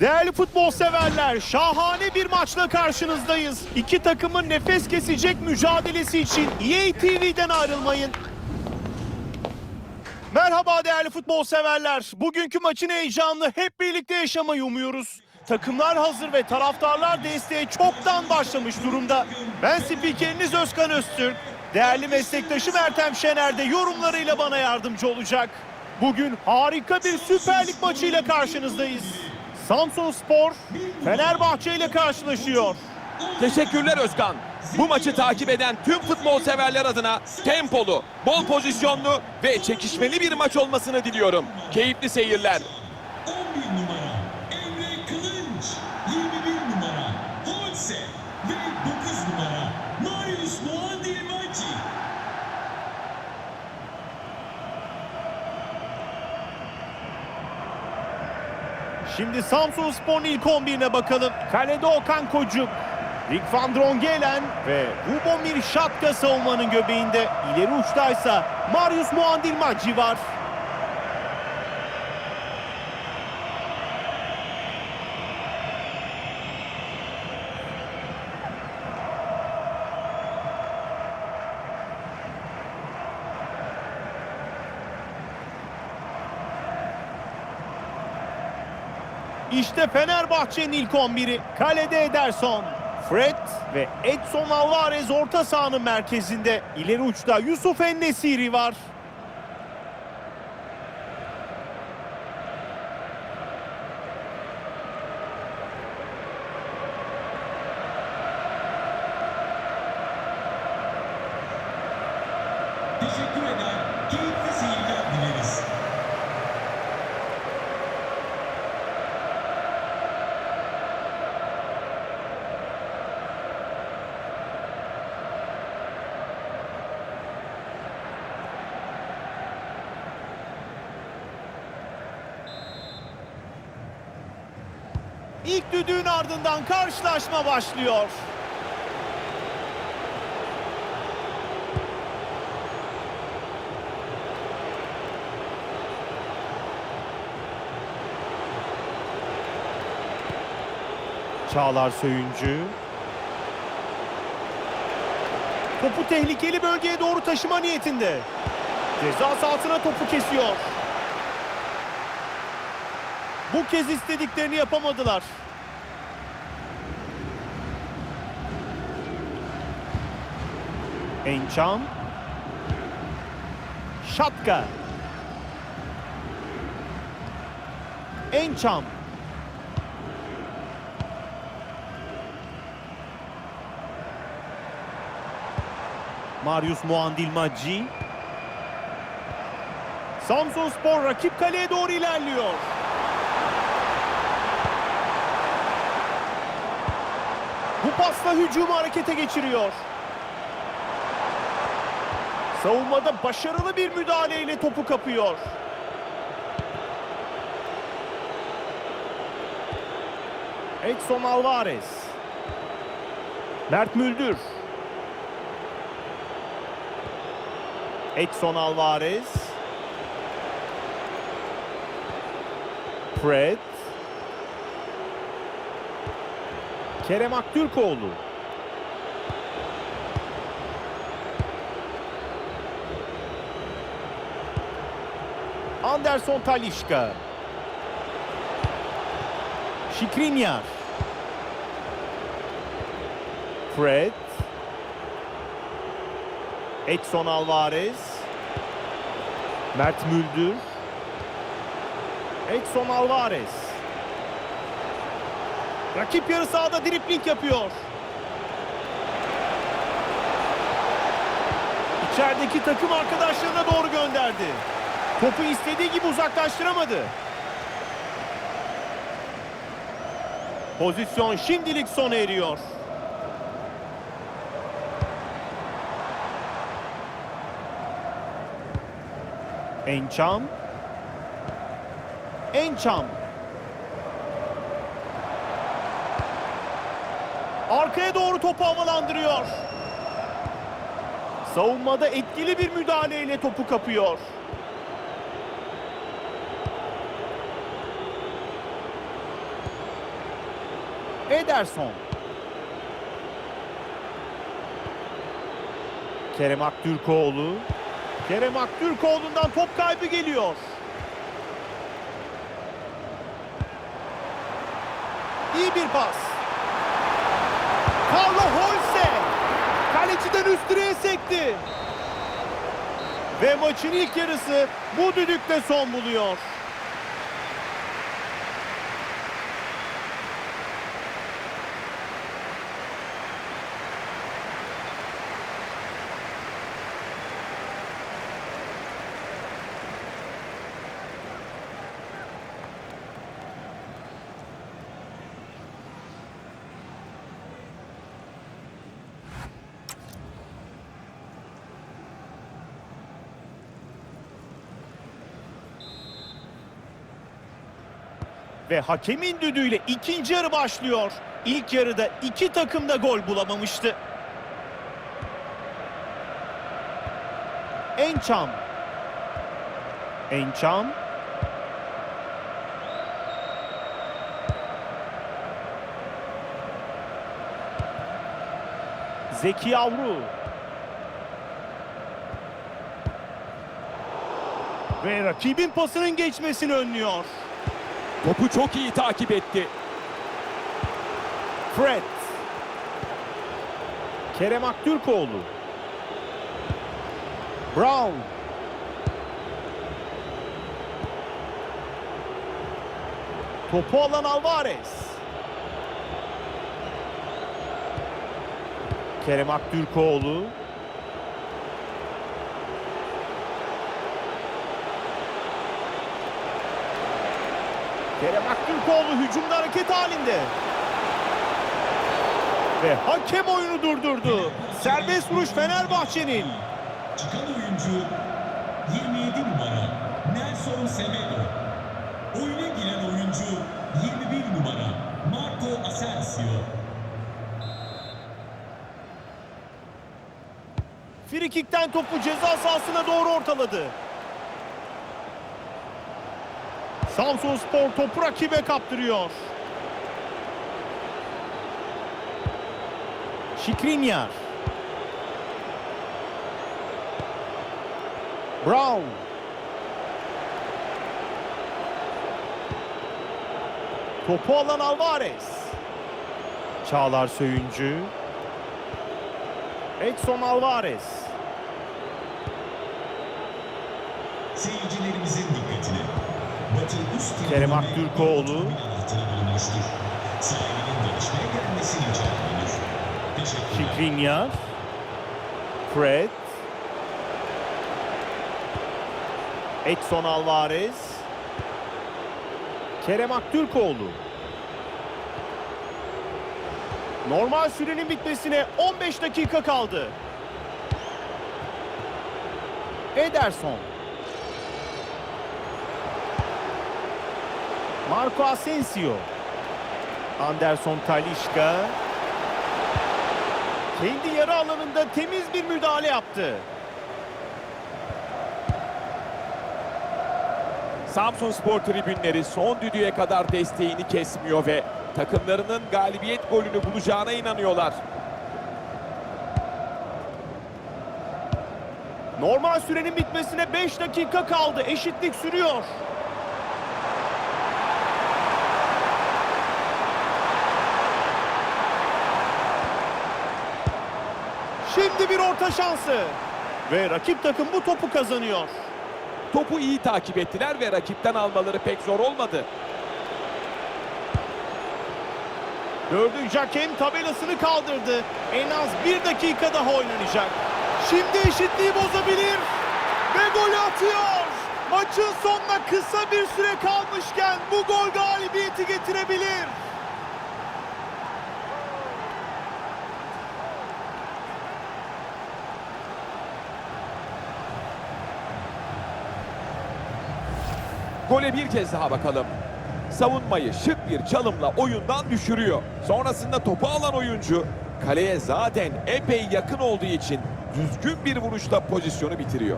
Değerli futbol severler, şahane bir maçla karşınızdayız. İki takımın nefes kesecek mücadelesi için EA TV'den ayrılmayın. Merhaba değerli futbol severler. Bugünkü maçın heyecanını hep birlikte yaşamayı umuyoruz. Takımlar hazır ve taraftarlar desteğe çoktan başlamış durumda. Ben spikeriniz Özkan Öztürk. Değerli meslektaşım Ertem Şener de yorumlarıyla bana yardımcı olacak. Bugün harika bir Süper Lig maçıyla karşınızdayız. Samsun Spor Fenerbahçe ile karşılaşıyor. Teşekkürler Özkan. Bu maçı takip eden tüm futbol severler adına tempolu, bol pozisyonlu ve çekişmeli bir maç olmasını diliyorum. Keyifli seyirler. 11 numara Emre Kılınç, 21 numara Holse ve 9 numara Marius Muadilmacı. Şimdi Samsun Spor'un ilk 11'ine bakalım. Kalede Okan Kocuk, Rick van Drongelen ve Lubomir Şatka savunmanın göbeğinde. İleri uçtaysa Marius Muandilmacı var. İşte Fenerbahçe'nin ilk 11'i. Kalede Ederson. Fred ve Edson Alvarez orta sahanın merkezinde. İleri uçta Yusuf Ennesiri var. İlk düdüğün ardından karşılaşma başlıyor. Çağlar Söyüncü. Topu tehlikeli bölgeye doğru taşıma niyetinde. Ceza sahasına topu kesiyor. Bu kez istediklerini yapamadılar. Ençam. Şatka. Ençam. Marius Muandilmacı. Samsun Spor rakip kaleye doğru ilerliyor. Bu pasla hücumu harekete geçiriyor. Savunmada başarılı bir müdahaleyle topu kapıyor. Edson Alvarez. Mert Müldür. Edson Alvarez. Fred. Kerem Aktürkoğlu. Anderson Talişka. Şikrinyar. Fred. Edson Alvarez. Mert Müldür. Edson Alvarez. Rakip yarı sahada dripling yapıyor. İçerideki takım arkadaşlarına doğru gönderdi. Topu istediği gibi uzaklaştıramadı. Pozisyon şimdilik sona eriyor. Ençam. Ençam. Arkaya doğru topu havalandırıyor. Savunmada etkili bir müdahaleyle topu kapıyor. Ederson. Kerem Aktürkoğlu. Kerem Aktürkoğlu'ndan top kaybı geliyor. İyi bir pas. Carlo Holse. Kaleciden üst direğe sekti. Ve maçın ilk yarısı bu düdükle son buluyor. Ve hakemin düdüğüyle ikinci yarı başlıyor. İlk yarıda iki takım da gol bulamamıştı. Ençam. Ençam. Zeki Yavru. Ve rakibin pasının geçmesini önlüyor. Topu çok iyi takip etti. Fred. Kerem Aktürkoğlu. Brown. Topu alan Alvarez. Kerem Aktürkoğlu. Kerem Aktürkoğlu hücumda hareket halinde. Ve hakem oyunu durdurdu. Serbest vuruş Fenerbahçe'nin. Çıkan oyuncu 27 numara Nelson Semedo. Oyuna giren oyuncu 21 numara Marco Asensio. Frikikten topu ceza sahasına doğru ortaladı. Samsun Spor topu rakibe kaptırıyor. Şikrinyar. Brown. Topu alan Alvarez. Çağlar Söyüncü. Edson Alvarez. Seyircilerimizin dikkatine. Kerem Aktürkoğlu. Şikrinyar. Fred. Edson Alvarez. Kerem Aktürkoğlu. Normal sürenin bitmesine 15 dakika kaldı. Ederson. Marco Asensio. Anderson Talişka. Kendi yarı alanında temiz bir müdahale yaptı. Samsun Spor tribünleri son düdüğe kadar desteğini kesmiyor ve takımlarının galibiyet golünü bulacağına inanıyorlar. Normal sürenin bitmesine 5 dakika kaldı. Eşitlik sürüyor. Şimdi bir orta şansı. Ve rakip takım bu topu kazanıyor. Topu iyi takip ettiler ve rakipten almaları pek zor olmadı. Dördüncü hakem tabelasını kaldırdı. En az bir dakika daha oynanacak. Şimdi eşitliği bozabilir. Ve golü atıyor. Maçın sonuna kısa bir süre kalmışken bu gol galibiyeti getirebilir. Gole bir kez daha bakalım. Savunmayı şık bir çalımla oyundan düşürüyor. Sonrasında topu alan oyuncu kaleye zaten epey yakın olduğu için düzgün bir vuruşla pozisyonu bitiriyor.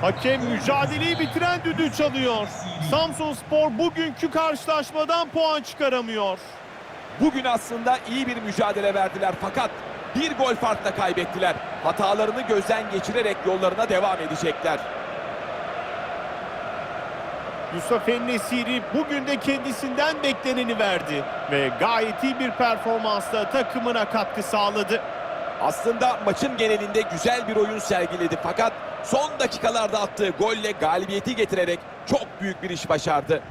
Hakem mücadeleyi bitiren düdüğü çalıyor. Samsun Spor bugünkü karşılaşmadan puan çıkaramıyor. Bugün aslında iyi bir mücadele verdiler fakat bir gol farkla kaybettiler. Hatalarını gözden geçirerek yollarına devam edecekler. Yusuf Ennesiri bugün de kendisinden bekleneni verdi ve gayet iyi bir performansla takımına katkı sağladı. Aslında maçın genelinde güzel bir oyun sergiledi fakat son dakikalarda attığı golle galibiyeti getirerek çok büyük bir iş başardı.